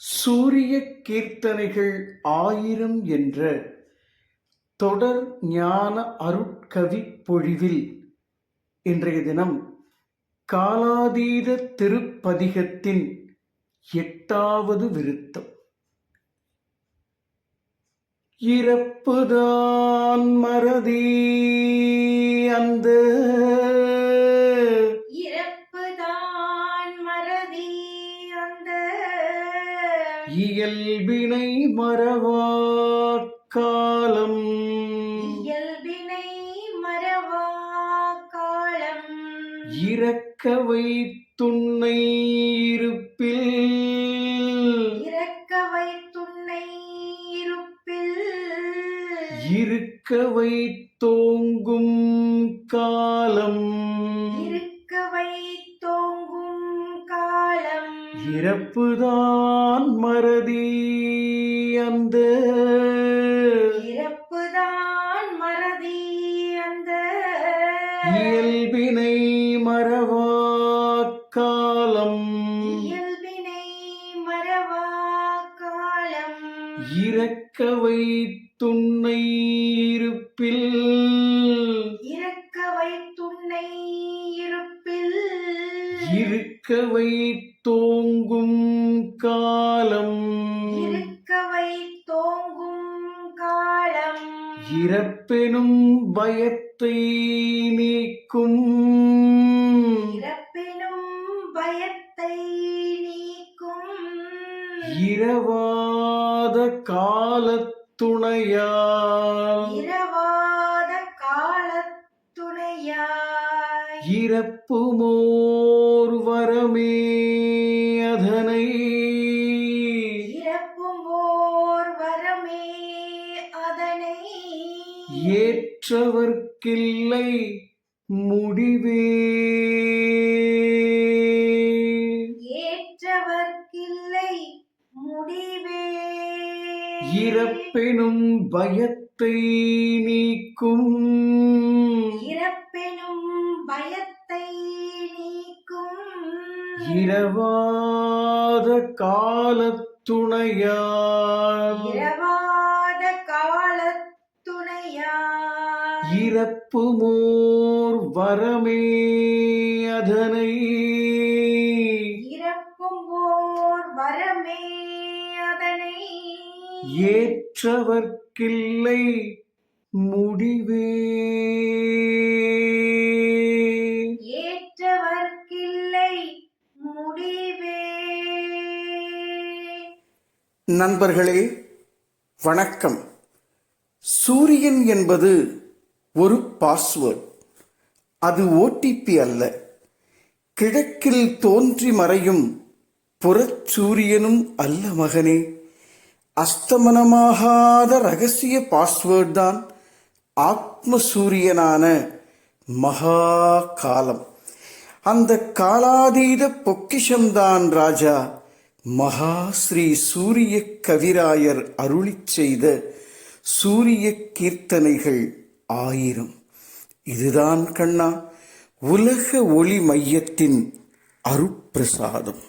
சூரிய கீர்த்தனைகள் ஆயிரம் என்ற தொடர் ஞான அருட்கவி பொழிவில் இன்றைய தினம் காலாதீத திருப்பதிகத்தின் எட்டாவது விருத்தம். இறப்புதான் மறதி அந்த இயல்பினை மறவா காலம் இயல்பினை மறவா காலம் இறக்க வைத்துன்னை இருப்பில். இறக்க வைத்துன்னை இருப்பில். இருக்க வைத்தோங்கும் காலம். இருக்க காலம் இறப்புதான் மறதி அந்த. இறப்புதான் மறதி அந்த. இயல்பினை மறவா காலம். இயல்பினை மறவா காலம். இறக்க வைத்துன்னை இருப்பில். இறக்க வைத்துன்னை இருப்பில். இருக்க வைத்தோங்கும் காலம். இருக்க வைத்தோங்கும் காலம். இறப்பெனும் பயத்தை நீக்கும். இறப்பினும் பயத்தை நீக்கும். இரவாத காலத்துணையால். இரவாத காலத்துணையாய். இறப்புமோர் வரமே. அதனை இறப்பும் ஓர் வரமே அதனை. ஏற்றவர்க்கில்லை முடிவே. ஏற்றவர்க்கில்லை முடிவே. இறப்பெனும் பயத்தை நீக்கும். இறப்பெனும் பயத்தை இரவாத காலத்துணையால் இரவாத வரமே அதனை. இறப்பும் ஓர் வரமே அதனை. ஏற்றவர்க்கில்லை முடிவே. ஏற்றவர்க்கில்லை முடிவே நண்பர்களே வணக்கம். சூரியன் என்பது ஒரு பாஸ்வேர்ட் அது ஓடிபி அல்ல. கிழக்கில் தோன்றி மறையும் புறச்சூரியனும் அல்ல மகனே. அஸ்தமனமாகாத ரகசிய பாஸ்வேர்ட் தான் ஆத்ம சூரியனான மகா காலம் அந்த காலாதீத பொக்கிஷம்தான் ராஜா. மகா ஸ்ரீ சூரிய கவிராயர் அருளி செய்த சூரிய கீர்த்தனைகள் ஆயிரம். இதுதான் கண்ணா உலக ஒளி மையத்தின் அருப்பிரசாதம்